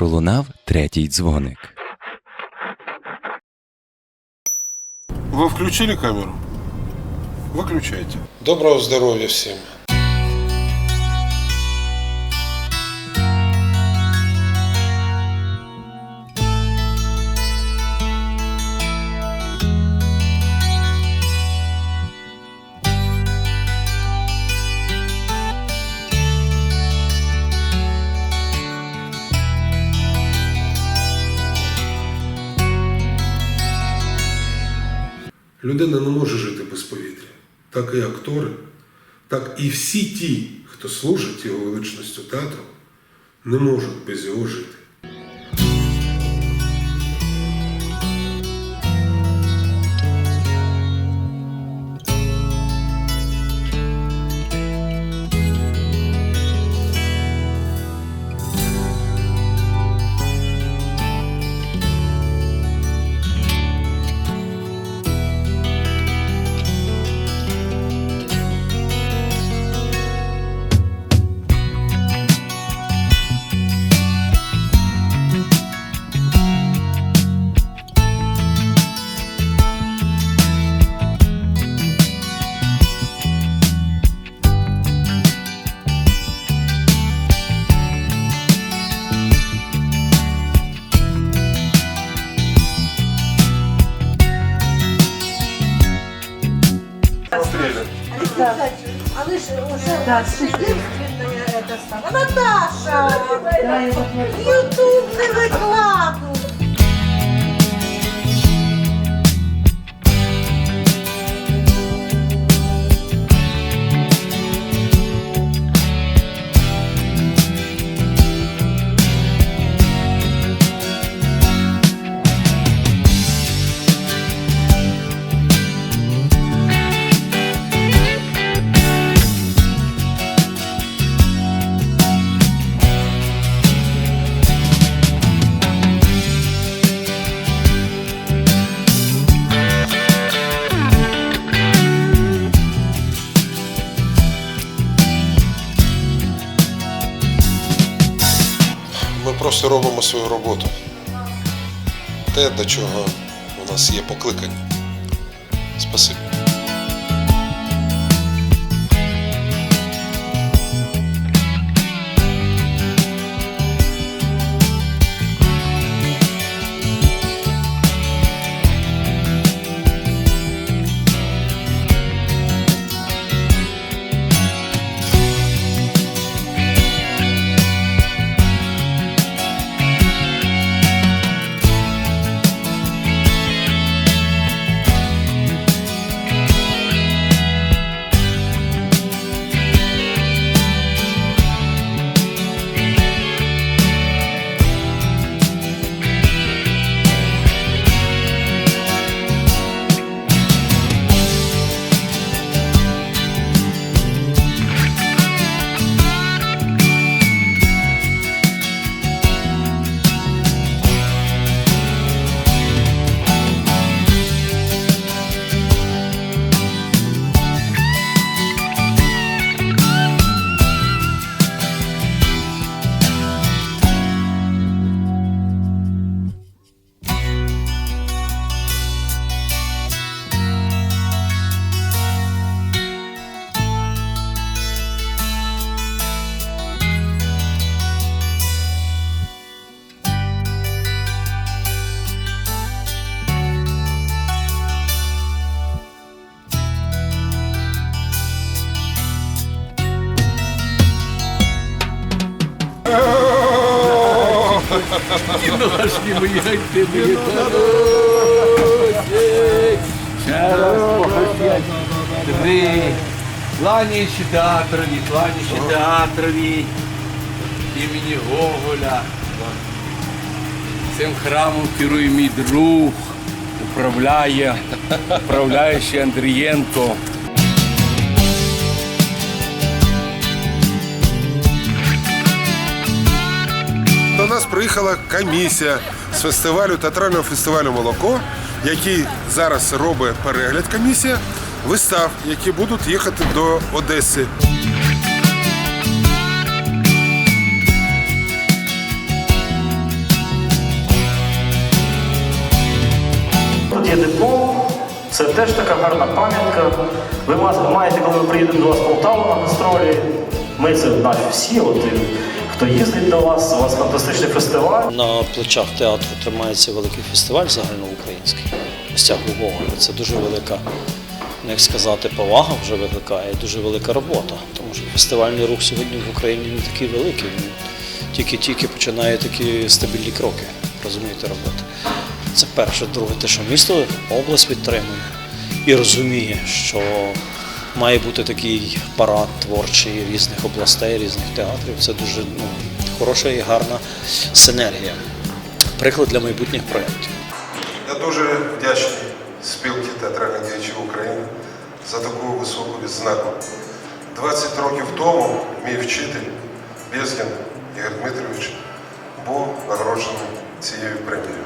пролунав третій дзвоник. Ви включили камеру? Виключайте. Доброго здоров'я всім. Людина не може жити без повітря. Так і актори, так і всі ті, хто служить його величністю театру, не можуть без його жити. А вы же уже да, это Наташа! Наташа! Ютуб не просто робимо свою роботу. Те, до чого у нас є покликання. Спасибі. Мої, як ти. Ще раз похотять. Три. Кланяючи театрові, кланяючи театрові імені Гоголя. Цим храмом керує мій друг, управляє, управляючий Андрієнко. приїхала комісія з фестивалю театрального фестивалю Молоко, який зараз робить перегляд комісія вистав, які будуть їхати до Одеси. Тут є депо, це теж така гарна пам'ятка. Ви маєте, коли ми приїдемо до вас в Полтаву на гастролі, ми це навіть всі. От, хто їздить до вас, у вас фантастичний фестиваль. На плечах театру тримається великий фестиваль загальноукраїнський. Ось Гугова. Це дуже велика, ну, як сказати, повага вже викликає, дуже велика робота. Тому що фестивальний рух сьогодні в Україні не такий великий. Він тільки-тільки починає такі стабільні кроки, розумієте, роботи. Це перше. Друге, те, що місто, область підтримує і розуміє, що має бути такий парад творчий різних областей, різних театрів. Це дуже ну, хороша і гарна синергія. Приклад для майбутніх проєктів. Я дуже вдячний спілці театральних діячів України за таку високу відзнаку. 20 років тому мій вчитель Безгін Ігор Дмитрович був нагороджений цією премією.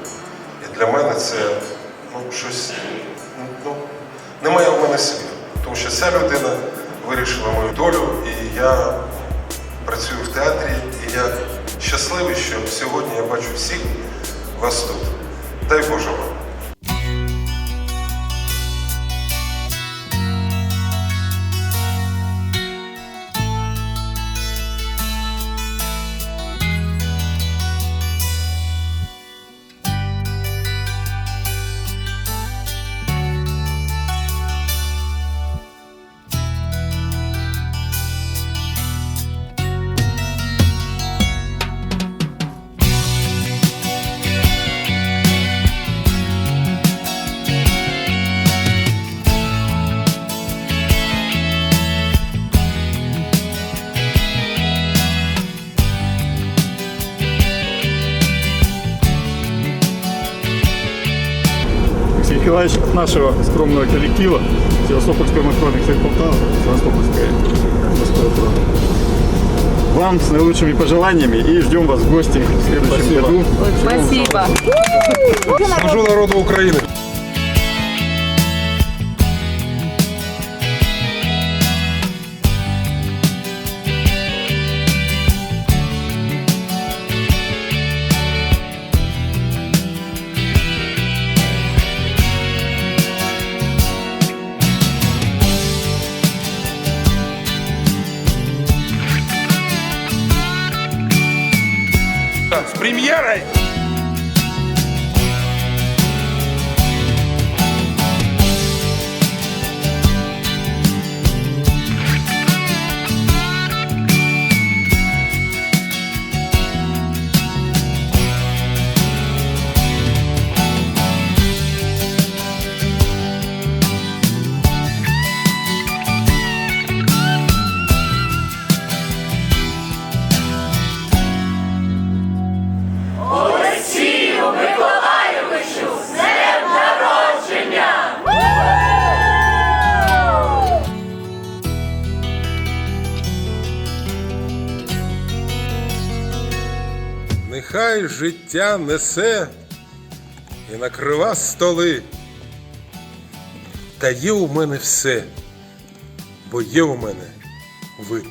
І для мене це ну, щось ну, немає в мене слів. Тому що ця людина вирішила мою долю, і я працюю в театрі, і я щасливий, що сьогодні я бачу всіх вас тут. Дай Боже вам. От нашего скромного коллектива Севастопольской Совет Полтава, Севастопольская Москва. Вам с наилучшими пожеланиями и ждем вас в гости в следующем году. Спасибо. Служу народу України. З прем'єрою! Нехай життя несе і накрива столи. Та є у мене все, бо є у мене ви.